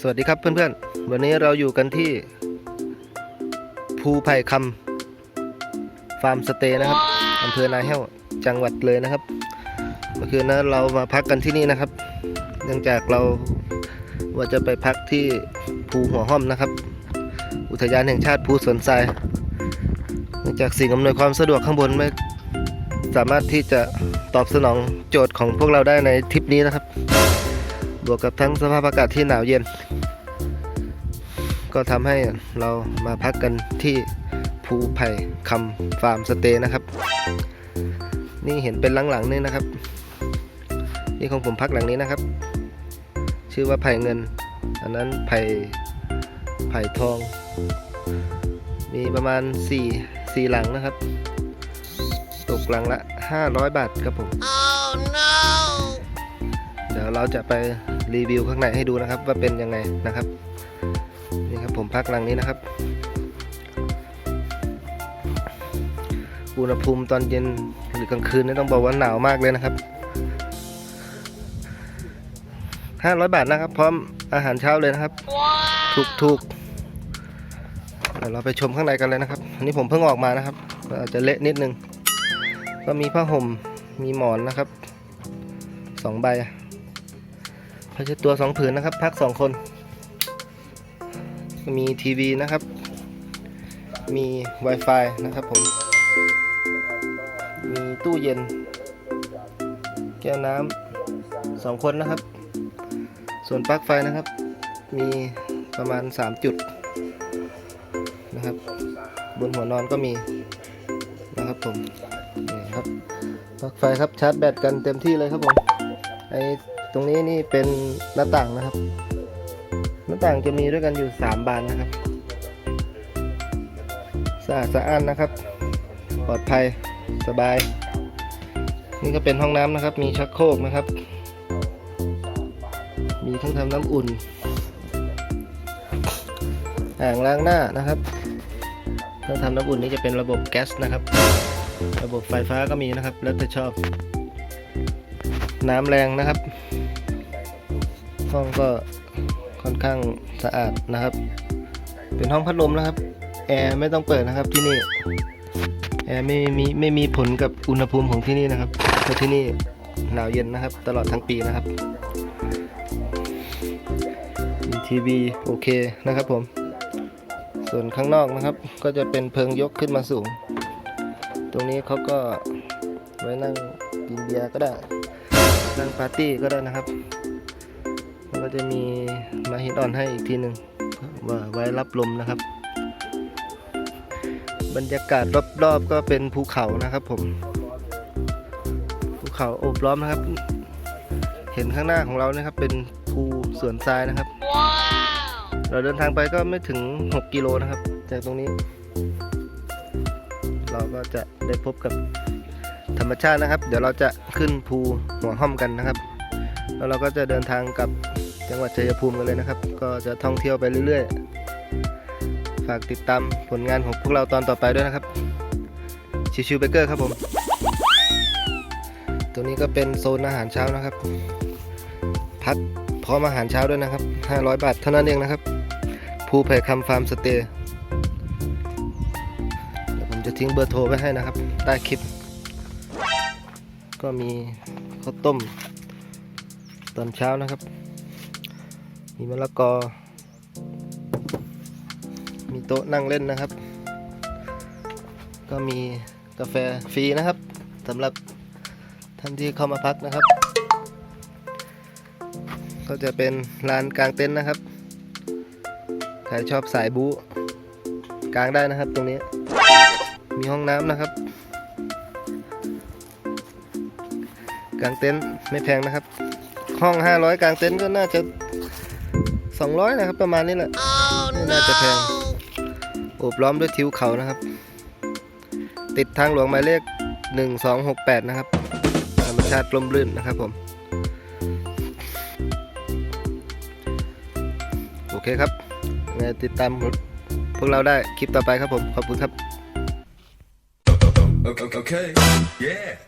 สวัสดีครับเพื่อนๆ วันนี้เราอยู่กันที่ ภูไผ่คำฟาร์มสเตย์นะครับอำเภอนาแห้วจังหวัดเลยนะครับ เมื่อคืนนะเรามาพักกันที่นี่นะครับ เนื่องจากเราว่าจะไปพักที่ภูหัวห้อมนะครับ อุทยานแห่งชาติภูสวนทรายเนื่องจากสิ่งอำนวยความสะดวกข้างบนไม่สามารถที่จะตอบสนองโจทย์ของพวกเราได้ในทริปนี้นะครับ บวกกับทั้งสภาพอากาศที่หนาวเย็น ก็ทำให้เรามาพักกันที่ภูไผ่คำฟาร์มสเตย์นะครับ นี่เห็นเป็นหลังๆนี่นะครับ นี่ของผมพักหลังนี้นะครับ ชื่อว่าไผ่เงิน อันนั้นไผ่ไผ่ทอง มีประมาณ4 4หลังนะครับ ตกหลังละ 500 บาทครับผมเดี๋ยวเราจะไปรีวิวข้างในให้ดูนะครับ ว่าเป็นยังไงนะครับนี่ครับผมพักหลังนี้นะครับ อุณหภูมิตอนเย็นหรือกลางคืนนี่ต้องบอกว่าหนาวมากเลยนะครับ500บาทนะครับ พร้อมอาหารเช้าเลยนะครับ ถูกถูกเดี๋ยวเราไปชมข้างในกันเลยนะครับอันนี้ผมเพิ่งออกมานะครับอาจจะเละนิดนึง ก็มีผ้าห่มมีหมอนนะครับสองใบ ผ้าเช็ดตัวสองผืนนะครับ พักสองคน มีทีวีนะครับ มี Wi-Fi นะครับผม มีตู้เย็น แก้วน้ำสองคนนะครับ ส่วนปลั๊กไฟนะครับ มีประมาณ 3 จุดนะครับ บนหัวนอนก็มีนะครับผมนี่ครับปลั๊กไฟครับชาร์จแบตกันเต็มที่เลยครับผมไอ ตรงนี้นี่เป็นหน้าต่างนะครับ หน้าต่างจะมีด้วยกันอยู่ 3 บานนะครับสะอาดสะอ้านนะครับ ปลอดภัยสบาย นี่ก็เป็นห้องน้ำนะครับ มีชักโครกนะครับ มีทั้งทำน้ำอุ่นอ่างล้างหน้านะครับเครื่องทำน้ำอุ่นนี่จะเป็นระบบแก๊สนะครับ ระบบไฟฟ้าก็มีนะครับ แล้วแต่ชอบ น้ำแรงนะครับ ห้องก็ค่อนข้างสะอาดนะครับ เป็นห้องพัดลมนะครับ แอร์ไม่ต้องเปิดนะครับที่นี่ แอร์ไม่มีไม่มีผลกับอุณหภูมิของที่นี่นะครับเพราะที่นี่หนาวเย็นนะครับ ตลอดทั้งปีนะครับมีทีวีโอเคนะครับผม ส่วนข้างนอกนะครับ ก็จะเป็นเพิงยกขึ้นมาสูง ตรงนี้เขาก็ไว้นั่งกินเบียร์ก็ได้ นั่งปาร์ตี้ก็ได้นะครับมันก็จะมีมาฮิตออนให้อีกทีหนึ่งว่าไว้รับลมนะครับ บรรยากาศรอบๆก็เป็นภูเขานะครับผม ภูเขาโอบล้อมนะครับ เห็นข้างหน้าของเรานะครับ เป็นภูสวนทรายนะครับ เราเดินทางไปก็ไม่ถึง 6 กิโลนะครับ จากตรงนี้ เราก็จะได้พบกับ ธรรมชาตินะครับ เดี๋ยวเราจะขึ้นภูหัวห้อมกันนะครับ แล้วเราก็จะเดินทางกับจังหวัดชัยภูมิกันเลยนะครับ ก็จะท่องเที่ยวไปเรื่อยๆ ฝากติดตามผลงานของพวกเราตอนต่อไปด้วยนะครับ ชิวชิวเบเกอร์ครับผม ตัวนี้ก็เป็นโซนอาหารเช้านะครับ พักพร้อมอาหารเช้าด้วยนะครับ 500 บาทเท่านั้นเองนะครับ ภูไผ่คำฟาร์มสเตย์เดี๋ยวผมจะทิ้งเบอร์โทรไว้ให้นะครับ ใต้คลิป ก็มีข้าวต้มตอนเช้านะครับ มีมะละกอ มีโต๊ะนั่งเล่นนะครับ ก็มีกาแฟฟรีนะครับสำหรับท่านที่เข้ามาพักนะครับ ก็จะเป็นลานกลางเต็นท์นะครับใครชอบสายบู๊กลางได้นะครับตรงนี้ มีห้องน้ำนะครับ กางเต็นท์ไม่แพงนะครับ ห้อง 500 กางเต็นท์ก็น่าจะ 200 นะครับ ประมาณนี้แหละไม่น่าจะแพงโอบล้อมด้วยทิวเขานะครับ ติดทางหลวงหมายเลข 1268 นะครับธรรมชาติลมรื่นนะครับผม โอเคครับไงติดตามพวกเราได้คลิปต่อไปครับผม ขอบคุณครับ Okay. okay. Yeah.